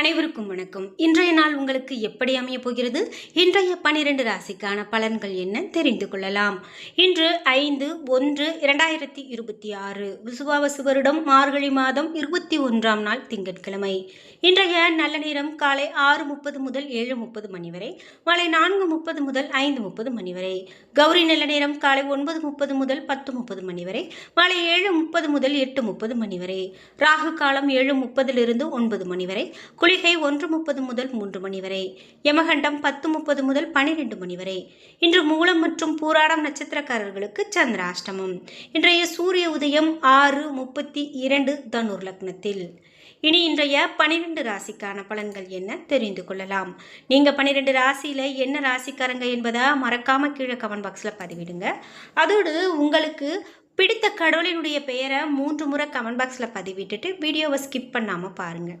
அனைவருக்கும் வணக்கம். இன்றைய நாள் உங்களுக்கு எப்படி அமைய போகிறது? இன்றைய பனிரெண்டு ராசிக்கான பலன்கள் என்ன? தெரிந்து கொள்ளலாம். இன்று ஐந்து ஒன்று இரண்டாயிரத்தி இருபத்தி ஆறு விசுவாவசு வருடம் மார்கழி மாதம் இருபத்தி ஒன்றாம் நாள் திங்கட்கிழமை. இன்றைய நல்ல நேரம் காலை ஆறு முப்பது முதல் ஏழு முப்பது மணி வரை மாலை நான்கு முப்பது முதல் ஐந்து முப்பது மணி வரை கௌரி நல்ல நேரம் காலை ஒன்பது முப்பது முதல் பத்து முப்பது மணி வரை மாலை ஏழு முப்பது முதல் எட்டு முப்பது மணி வரை ராகு காலம் ஏழு முப்பதிலிருந்து ஒன்பது மணி வரை குளிகை ஒன்று முப்பது முதல் மூன்று மணி வரை யமகண்டம் பத்து முப்பது முதல் பனிரெண்டு மணி வரை. இன்று மூலம் மற்றும் பூராடம் நட்சத்திரக்காரர்களுக்கு சந்திராஷ்டமம். இன்றைய சூரிய உதயம் ஆறு முப்பத்தி இரண்டு தனுர் லக்னத்தில். இனி இன்றைய பனிரெண்டு ராசிக்கான பலன்கள் என்ன தெரிந்து கொள்ளலாம். நீங்கள் பன்னிரெண்டு ராசியில் என்ன ராசிக்காரங்க என்பதை மறக்காமல் கீழே கமெண்ட் பாக்ஸில் பதிவிடுங்க. அதோடு உங்களுக்கு பிடித்த கடவுளினுடைய பெயரை மூன்று முறை கமெண்ட் பாக்ஸில் பதிவிட்டுட்டு வீடியோவை ஸ்கிப் பண்ணாமல் பாருங்கள்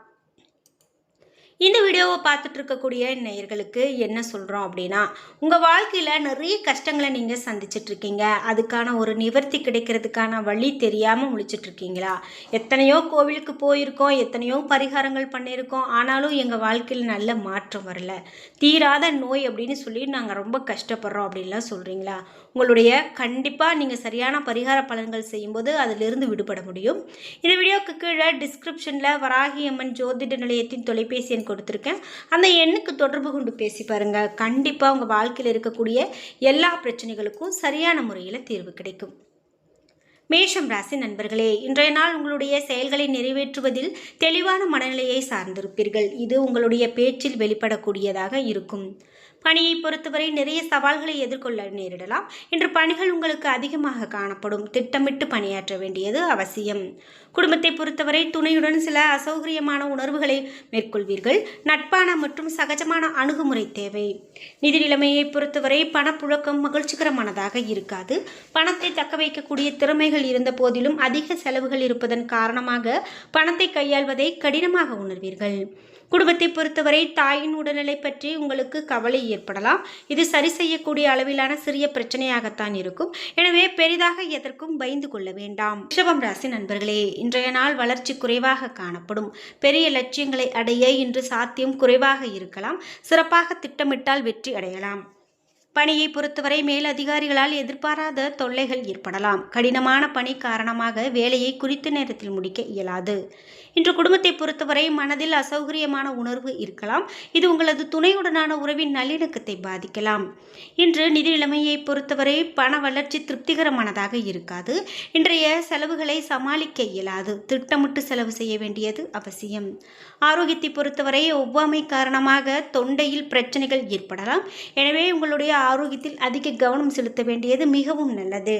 இந்த வீடியோவை பார்த்துட்டு இருக்கக்கூடிய நேயர்களுக்கு என்ன சொல்கிறோம் அப்படின்னா உங்கள் வாழ்க்கையில் நிறைய கஷ்டங்களை நீங்கள் சந்திச்சிட்ருக்கீங்க அதுக்கான ஒரு நிவர்த்தி கிடைக்கிறதுக்கான வழி தெரியாமல் முழிச்சிட்ருக்கீங்களா எத்தனையோ கோவிலுக்கு போயிருக்கோம் எத்தனையோ பரிகாரங்கள் பண்ணியிருக்கோம். ஆனாலும் எங்கள் வாழ்க்கையில் நல்ல மாற்றம் வரல. தீராத நோய் அப்படின்னு சொல்லி நாங்கள் ரொம்ப கஷ்டப்படுறோம் அப்படின்லாம் சொல்கிறீங்களா உங்களுடைய கண்டிப்பாக நீங்கள் சரியான பரிகார பலன்கள் செய்யும்போது அதிலிருந்து விடுபட முடியும். இந்த வீடியோவுக்கு கீழே டிஸ்கிரிப்ஷனில் வராகி அம்மன் ஜோதிட நிலையத்தின் தொலைபேசி எண் கொடுத்துருக்கேன். அந்த எண்ணுக்கு தொடர்பு கொண்டு பேசி பாருங்கள் கண்டிப்பாக உங்கள் வாழ்க்கையில் இருக்கக்கூடிய எல்லா பிரச்சனைகளுக்கும் சரியான முறையில் தீர்வு கிடைக்கும். மேஷம் ராசி நண்பர்களே இன்றைய நாள் உங்களுடைய செயல்களை நிறைவேற்றுவதில் தெளிவான மனநிலையை சார்ந்திருப்பீர்கள். இது உங்களுடைய பேச்சில் வெளிப்படக்கூடியதாக இருக்கும். பணியை பொறுத்தவரை நிறைய சவால்களை எதிர்கொள்ள நேரிடலாம். இன்று பணிகள் உங்களுக்கு அதிகமாக காணப்படும். திட்டமிட்டு பணியாற்ற வேண்டியது அவசியம். குடும்பத்தை பொறுத்தவரை துணையுடன் சில அசௌகரியமான உணர்வுகளை மேற்கொள்வீர்கள். நட்பான மற்றும் சகஜமான அணுகுமுறை தேவை. நிதி நிலைமையை பொறுத்தவரை பணப்புழக்கம் மகிழ்ச்சிகரமானதாக இருக்காது. பணத்தை தக்க வைக்கக்கூடிய திறமைகள் இருந்த போதிலும் அதிக செலவுகள் இருப்பதன் காரணமாக பணத்தை கையாள்வதை கடினமாக உணர்வீர்கள். குடும்பத்தை பொறுத்தவரை தாயின் உடல்நிலை பற்றி உங்களுக்கு கவலை ஏற்படலாம். இது சரி செய்யக்கூடிய அளவிலான சிறிய பிரச்சனையாகத்தான் இருக்கும். எனவே பெரிதாக எதற்கும் பயந்து கொள்ள வேண்டாம். ரிஷபம் ராசி நண்பர்களே இன்றைய நாள் வளர்ச்சி குறைவாக காணப்படும். பெரிய லட்சியங்களை அடைய இன்று சாத்தியம் குறைவாக இருக்கலாம். சிறப்பாக திட்டமிட்டால் வெற்றி அடையலாம். பணியை பொறுத்தவரை மேலதிகாரிகளால் எதிர்பாராத தொல்லைகள் ஏற்படலாம். கடினமான பணி காரணமாக வேலையை குறித்த நேரத்தில் முடிக்க இயலாது. இன்று குடும்பத்தை பொறுத்தவரை மனதில் அசௌகரியமான உணர்வு இருக்கலாம். இது உங்களது துணையுடனான உறவின் நல்லிணக்கத்தை பாதிக்கலாம். இன்று நிதி நிலைமையை பொறுத்தவரை பண வளர்ச்சி திருப்திகரமானதாக இருக்காது. இன்றைய செலவுகளை சமாளிக்க இயலாது. திட்டமிட்டு செலவு செய்ய வேண்டியது அவசியம். ஆரோக்கியத்தை பொறுத்தவரை ஒவ்வாமை காரணமாக தொண்டையில் பிரச்சனைகள் ஏற்படலாம். எனவே உங்களுடைய ஆரோக்கியத்தில் அதிக கவனம் செலுத்த வேண்டியது மிகவும் நல்லது.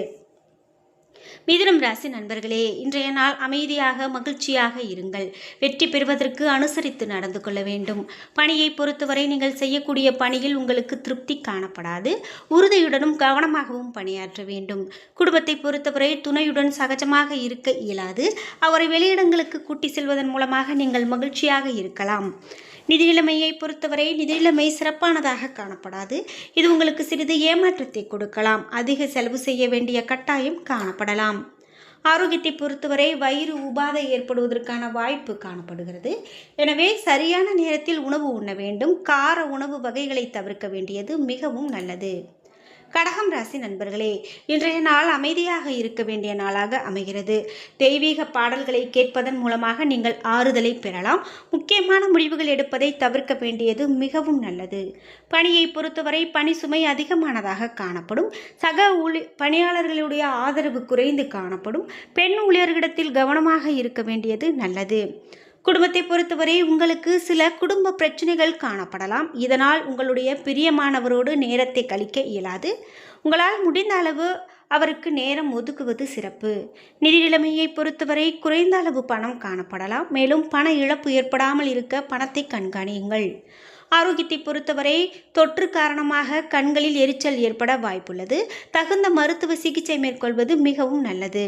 மிதுனம் ராசி நண்பர்களே இன்றைய நாள் அமைதியாக மகிழ்ச்சியாக இருங்கள். வெற்றி பெறுவதற்கு அனுசரித்து நடந்து கொள்ள வேண்டும். பணியை பொறுத்தவரை நீங்கள் செய்யக்கூடிய பணியில் உங்களுக்கு திருப்தி காணப்படாது. உறுதியுடனும் கவனமாகவும் பணியாற்ற வேண்டும். குடும்பத்தை பொறுத்தவரை துணையுடன் சகஜமாக இருக்க இயலாது. அவரை வெளியிடங்களுக்கு கூட்டி செல்வதன் மூலமாக நீங்கள் மகிழ்ச்சியாக இருக்கலாம். நிதிநிலைமையை பொறுத்தவரை நிதிநிலைமை சிறப்பானதாக காணப்படாது. இது உங்களுக்கு சிறிது ஏமாற்றத்தை கொடுக்கலாம். அதிக செலவு செய்ய வேண்டிய கட்டாயம் காணப்படலாம். ஆரோக்கியத்தை பொறுத்தவரை வயிறு உபாதை ஏற்படுவதற்கான வாய்ப்பு காணப்படுகிறது. எனவே சரியான நேரத்தில் உணவு உண்ண வேண்டும். கார உணவு வகைகளை தவிர்க்க வேண்டியது மிகவும் நல்லது. கடகம் ராசி நண்பர்களே இன்றைய நாள் அமைதியாக இருக்க வேண்டிய நாளாக அமைகிறது. தெய்வீக பாடல்களை கேட்பதன் மூலமாக நீங்கள் ஆறுதலை பெறலாம். முக்கியமான முடிவுகள் எடுப்பதை தவிர்க்க வேண்டியது மிகவும் நல்லது. பணியை பொறுத்தவரை பணி சுமை அதிகமானதாக காணப்படும். சக ஊழி பணியாளர்களுடைய ஆதரவு குறைந்து காணப்படும். பெண் ஊழியர்களிடத்தில் கவனமாக இருக்க வேண்டியது நல்லது. குடும்பத்தை பொறுத்தவரை உங்களுக்கு சில குடும்ப பிரச்சனைகள் காணப்படலாம். இதனால் உங்களுடைய பிரியமானவரோடு நேரத்தை கழிக்க இயலாது. உங்களால் முடிந்த அளவு அவருக்கு நேரம் ஒதுக்குவது சிறப்பு. நிதி நிலைமையை பொறுத்தவரை குறைந்த அளவு பணம் காணப்படலாம். மேலும் பண இழப்பு ஏற்படாமல் இருக்க பணத்தை கண்காணியுங்கள். ஆரோக்கியத்தை பொறுத்தவரை தொற்று காரணமாக கண்களில் எரிச்சல் ஏற்பட வாய்ப்புள்ளது. தகுந்த மருத்துவ சிகிச்சை மேற்கொள்வது மிகவும் நல்லது.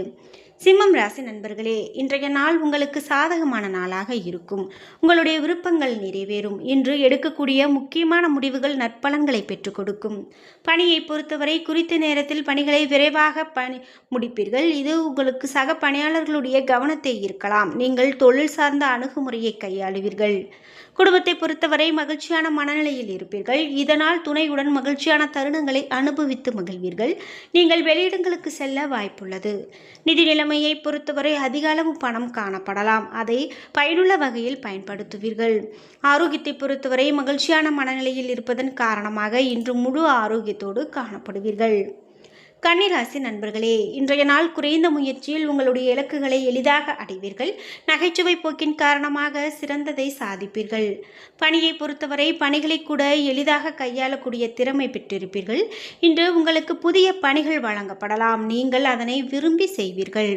சிம்மம் ராசி நண்பர்களே இன்றைய நாள் உங்களுக்கு சாதகமான நாளாக இருக்கும். உங்களுடைய விருப்பங்கள் நிறைவேறும். இன்று எடுக்கக்கூடிய முக்கியமான முடிவுகள் நற்பலன்களை பெற்றுக் கொடுக்கும். பணியை பொறுத்தவரை குறித்த நேரத்தில் பணிகளை விரைவாக பணி முடிப்பீர்கள். இது உங்களுக்கு சக பணியாளர்களுடைய கவனத்தை ஈர்க்கலாம். நீங்கள் தொழில் சார்ந்த அணுகுமுறையை கையாளுவீர்கள். குடும்பத்தை பொறுத்தவரை மகிழ்ச்சியான மனநிலையில் இருப்பீர்கள். இதனால் துணையுடன் மகிழ்ச்சியான தருணங்களை அனுபவித்து மகிழ்வீர்கள். நீங்கள் வெளியிடங்களுக்கு செல்ல வாய்ப்புள்ளது. நிதி நிலைமையை பொறுத்தவரை அதிக அளவு பணம் காணப்படலாம். அதை பயனுள்ள வகையில் பயன்படுத்துவீர்கள். ஆரோக்கியத்தை பொறுத்தவரை மகிழ்ச்சியான மனநிலையில் இருப்பதன் காரணமாக இன்று முழு ஆரோக்கியத்தோடு காணப்படுவீர்கள். கன்னிராசி நண்பர்களே இன்றைய நாள் குறைந்த முயற்சியில் உங்களுடைய இலக்குகளை எளிதாக அடைவீர்கள். நகைச்சுவை போக்கின் காரணமாக சிறந்ததை சாதிப்பீர்கள். பணியை பொறுத்தவரை பணிகளை கூட எளிதாக கையாளக்கூடிய திறமை பெற்றிருப்பீர்கள். இன்று உங்களுக்கு புதிய பணிகள் வழங்கப்படலாம். நீங்கள் அதனை விரும்பி செய்வீர்கள்.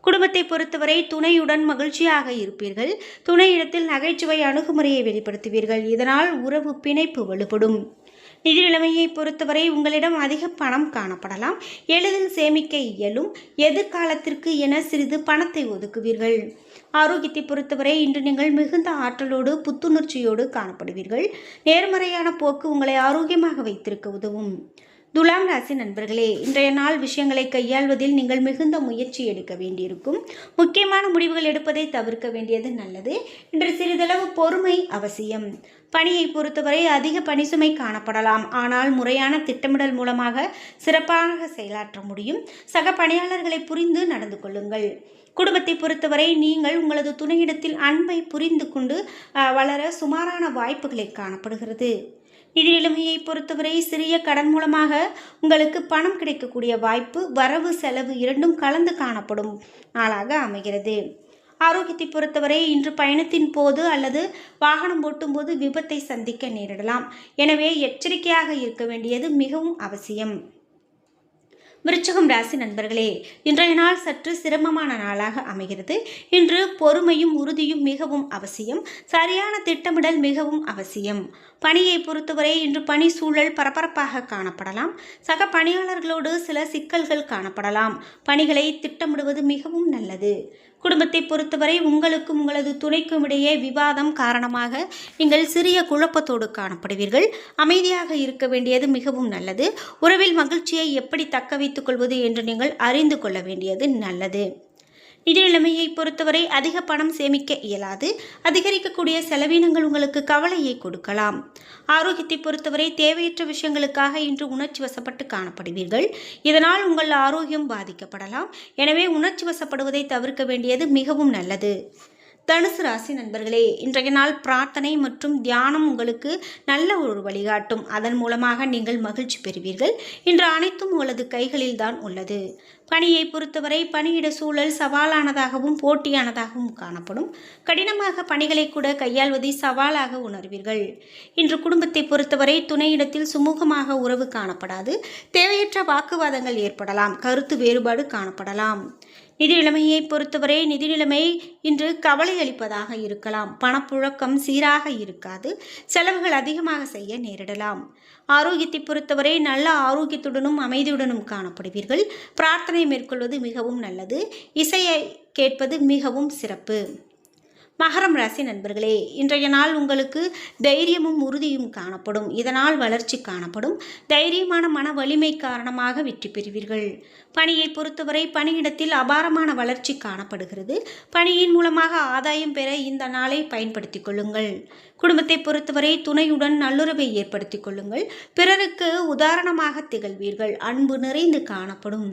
குடும்பத்தை பொறுத்தவரை துணையுடன் மகிழ்ச்சியாக இருப்பீர்கள். துணையிடத்தில் நகைச்சுவை அணுகுமுறையை வெளிப்படுத்துவீர்கள். இதனால் உறவு பிணைப்பு வலுப்படும். நிதி நிலைமையை பொறுத்தவரை உங்களிடம் அதிக பணம் காணப்படலாம். எளிதில் சேமிக்க இயலும். எதிர்காலத்திற்கு என சிறிது பணத்தை ஒதுக்குவீர்கள். ஆரோக்கியத்தை பொறுத்தவரை இன்று நீங்கள் மிகுந்த ஆற்றலோடு புத்துணர்ச்சியோடு காணப்படுவீர்கள். நேர்மறையான போக்கு உங்களை ஆரோக்கியமாக வைத்திருக்க உதவும். துலாம் ராசி நண்பர்களே இன்றைய நாள் விஷயங்களை கையாள்வதில் நீங்கள் மிகுந்த முயற்சி எடுக்க வேண்டியிருக்கும். முக்கியமான முடிவுகள் எடுப்பதை தவிர்க்க வேண்டியது நல்லது. இன்று சிறிதளவு பொறுமை அவசியம். பணியை பொறுத்தவரை அதிக பணிசுமை காணப்படலாம். ஆனால் முறையான திட்டமிடல் மூலமாக சிறப்பாக செயலாற்ற முடியும். சக பணியாளர்களை புரிந்து நடந்து கொள்ளுங்கள். குடும்பத்தை பொறுத்தவரை நீங்கள் உங்களது துணையிடத்தில் அன்பை புரிந்து கொண்டு வளர சுமாரான வாய்ப்புகளை காணப்படுகிறது. நிதி நிலைமையை பொறுத்தவரை சிறிய கடன் மூலமாக உங்களுக்கு பணம் கிடைக்கக்கூடிய வாய்ப்பு வரவு செலவு இரண்டும் கலந்து காணப்படும் நாளாக அமைகிறது. ஆரோக்கியத்தை பொறுத்தவரை இன்று பயணத்தின் போது அல்லது வாகனம் ஓட்டும்போது விபத்தை சந்திக்க நேரிடலாம். எனவே எச்சரிக்கையாக இருக்க வேண்டியது மிகவும் அவசியம். விருச்சகம் ராசி நண்பர்களே இன்றைய நாள் சற்று சிரமமான நாளாக அமைகிறது. இன்று பொறுமையும் உறுதியும் மிகவும் அவசியம். சரியான திட்டமிடல் மிகவும் அவசியம். பணியை பொறுத்தவரை இன்று பணி சூழல் பரபரப்பாக காணப்படலாம். சக பணியாளர்களோடு சில சிக்கல்கள் காணப்படலாம். பணிகளை திட்டமிடுவது மிகவும் நல்லது. குடும்பத்தை பொறுத்தவரை உங்களுக்கும் உங்களது துணைக்கும் இடையே விவாதம் காரணமாக நீங்கள் சிறிய குழப்பத்தோடு காணப்படுவீர்கள். அமைதியாக இருக்க வேண்டியது மிகவும் நல்லது. உறவில் மகிழ்ச்சியை எப்படி தக்க வைத்துக் கொள்வது என்று நீங்கள் அறிந்து கொள்ள வேண்டியது நல்லது. நிதி நிலைமையை பொறுத்தவரை அதிக பணம் சேமிக்க இயலாது. அதிகரிக்கக்கூடிய செலவினங்கள் உங்களுக்கு கவலையை கொடுக்கலாம். ஆரோக்கியத்தை பொறுத்தவரை தேவையற்ற விஷயங்களுக்காக இன்று உணர்ச்சி வசப்பட்டு காணப்படுவீர்கள். இதனால் உங்கள் ஆரோக்கியம் பாதிக்கப்படலாம். எனவே உணர்ச்சி வசப்படுவதை தவிர்க்க வேண்டியது மிகவும் நல்லது. தனுசு ராசி நண்பர்களே இன்றைய நாள் பிரார்த்தனை மற்றும் தியானம் உங்களுக்கு நல்ல ஒரு வழிகாட்டும். அதன் மூலமாக நீங்கள் மகிழ்ச்சி பெறுவீர்கள். இன்று அனைத்தும் உங்களது கைகளில் தான் உள்ளது. பணியை பொறுத்தவரை பணியிட சூழல் சவாலானதாகவும் போட்டியானதாகவும் காணப்படும். கடினமாக பணிகளை கூட கையாள்வதை சவாலாக உணர்வீர்கள். இன்று குடும்பத்தை பொறுத்தவரை துணையிடத்தில் சுமூகமாக உறவு காணப்படாது. தேவையற்ற வாக்குவாதங்கள் ஏற்படலாம். கருத்து வேறுபாடு காணப்படலாம். நிதி நிலைமையை பொறுத்தவரை நிதி நிலைமை இன்று கவலை அளிப்பதாக இருக்கலாம். பணப்புழக்கம் சீராக இருக்காது. செலவுகள் அதிகமாக செய்ய நேரிடலாம். ஆரோக்கியத்தை பொறுத்தவரை நல்ல ஆரோக்கியத்துடனும் அமைதியுடனும் காணப்படுவீர்கள். பிரார்த்தனை மேற்கொள்வது மிகவும் நல்லது. இசையை கேட்பது மிகவும் சிறப்பு. மகரம் ராசி நண்பர்களே இன்றைய நாள் உங்களுக்கு தைரியமும் உறுதியும் காணப்படும். இதனால் வளர்ச்சி காணப்படும். தைரியமான மன வலிமை காரணமாக வெற்றி பெறுவீர்கள். பணியை பொறுத்தவரை பணியிடத்தில் அபாரமான வளர்ச்சி காணப்படுகிறது. பணியின் மூலமாக ஆதாயம் பெற இந்த நாளை பயன்படுத்திக் கொள்ளுங்கள். குடும்பத்தை பொறுத்தவரை துணையுடன் நல்லுறவை ஏற்படுத்திக் கொள்ளுங்கள். பிறருக்கு உதாரணமாக திகழ்வீர்கள். அன்பு நிறைந்து காணப்படும்.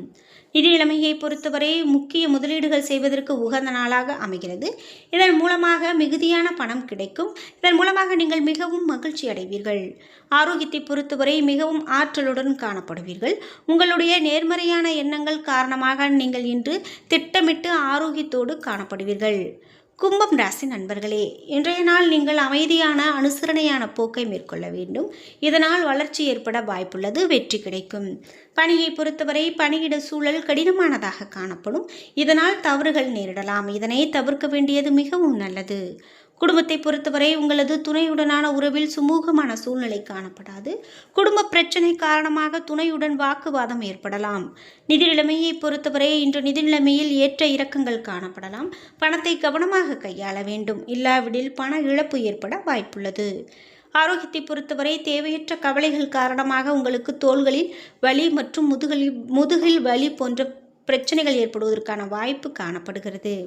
நிதி நிலைமையை பொறுத்தவரை முக்கிய முதலீடுகள் செய்வதற்கு உகந்த நாளாக அமைகிறது. இதன் மூலமாக மிகுதியான பணம் கிடைக்கும். இதன் மூலமாக நீங்கள் மிகவும் மகிழ்ச்சி அடைவீர்கள். ஆரோக்கியத்தை பொறுத்தவரை மிகவும் ஆற்றலுடன் காணப்படுவீர்கள். உங்களுடைய நேர்மறையான எண்ணங்கள் காரணமாக நீங்கள் இன்று திட்டமிட்டு ஆரோக்கியத்தோடு காணப்படுவீர்கள். கும்பம் ராசி நண்பர்களே இன்றைய நாள் நீங்கள் அமைதியான அனுசரணையான போக்கை மேற்கொள்ள வேண்டும். இதனால் வளர்ச்சி ஏற்பட வாய்ப்புள்ளது வெற்றி கிடைக்கும். பணியை பொறுத்தவரை பணியிட சூழல் கடினமானதாக காணப்படும். இதனால் தவறுகள் நேரிடலாம். இதனை தவிர்க்க வேண்டியது மிகவும் நல்லது. குடும்பத்தை பொறுத்தவரை உங்களது துணையுடனான உறவில் சுமூகமான சூழ்நிலை காணப்படாது. குடும்ப பிரச்சனை காரணமாக துணையுடன் வாக்குவாதம் ஏற்படலாம். நிதி நிலைமையை பொறுத்தவரை இன்று நிதி நிலைமையில் ஏற்ற இறக்கங்கள் காணப்படலாம். பணத்தை கவனமாக கையாள வேண்டும். இல்லாவிடில் பண இழப்பு ஏற்பட வாய்ப்புள்ளது. ஆரோக்கியத்தை பொறுத்தவரை தேவையற்ற கவலைகள் காரணமாக உங்களுக்கு தோள்களில் வலி மற்றும் முதுகில் முதுகில் வலி போன்ற பிரச்சனைகள் ஏற்படுவதற்கான வாய்ப்பு காணப்படுகிறது.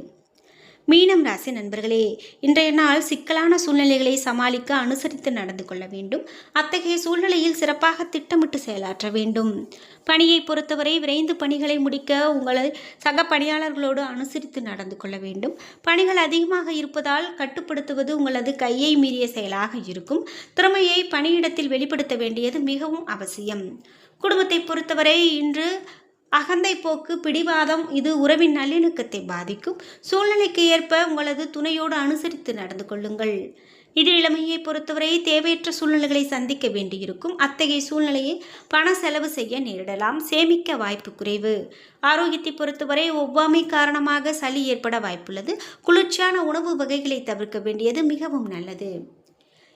மீனம் ராசி நண்பர்களே இன்றைய நாள் சிக்கலான சூழ்நிலைகளை சமாளிக்க அனுசரித்து நடந்து கொள்ள வேண்டும். அத்தகைய சூழ்நிலையில் சிறப்பாக திட்டமிட்டு செயலாற்ற வேண்டும். பணியை பொறுத்தவரை விரைந்து பணிகளை முடிக்க உங்களை சக பணியாளர்களோடு அனுசரித்து நடந்து கொள்ள வேண்டும். பணிகள் அதிகமாக இருப்பதால் கட்டுப்படுத்துவது உங்களது கையை மீறிய செயலாக இருக்கும். திறமையை பணியிடத்தில் வெளிப்படுத்த வேண்டியது மிகவும் அவசியம். குடும்பத்தை பொறுத்தவரை இன்று அகந்தை போக்கு பிடிவாதம் இது உறவின் நல்லிணக்கத்தை பாதிக்கும். சூழ்நிலைக்கு ஏற்ப உங்களது துணையோடு அனுசரித்து நடந்து கொள்ளுங்கள். இது இளமையை பொறுத்தவரை தேவையற்ற சூழ்நிலைகளை சந்திக்க வேண்டியிருக்கும். அத்தகைய சூழ்நிலையை பண செலவு செய்ய நேரிடலாம். சேமிக்க வாய்ப்பு குறைவு. ஆரோக்கியத்தை பொறுத்தவரை ஒவ்வாமை காரணமாக சளி ஏற்பட வாய்ப்புள்ளது. குளிர்ச்சியான உணவு வகைகளை தவிர்க்க வேண்டியது மிகவும் நல்லது.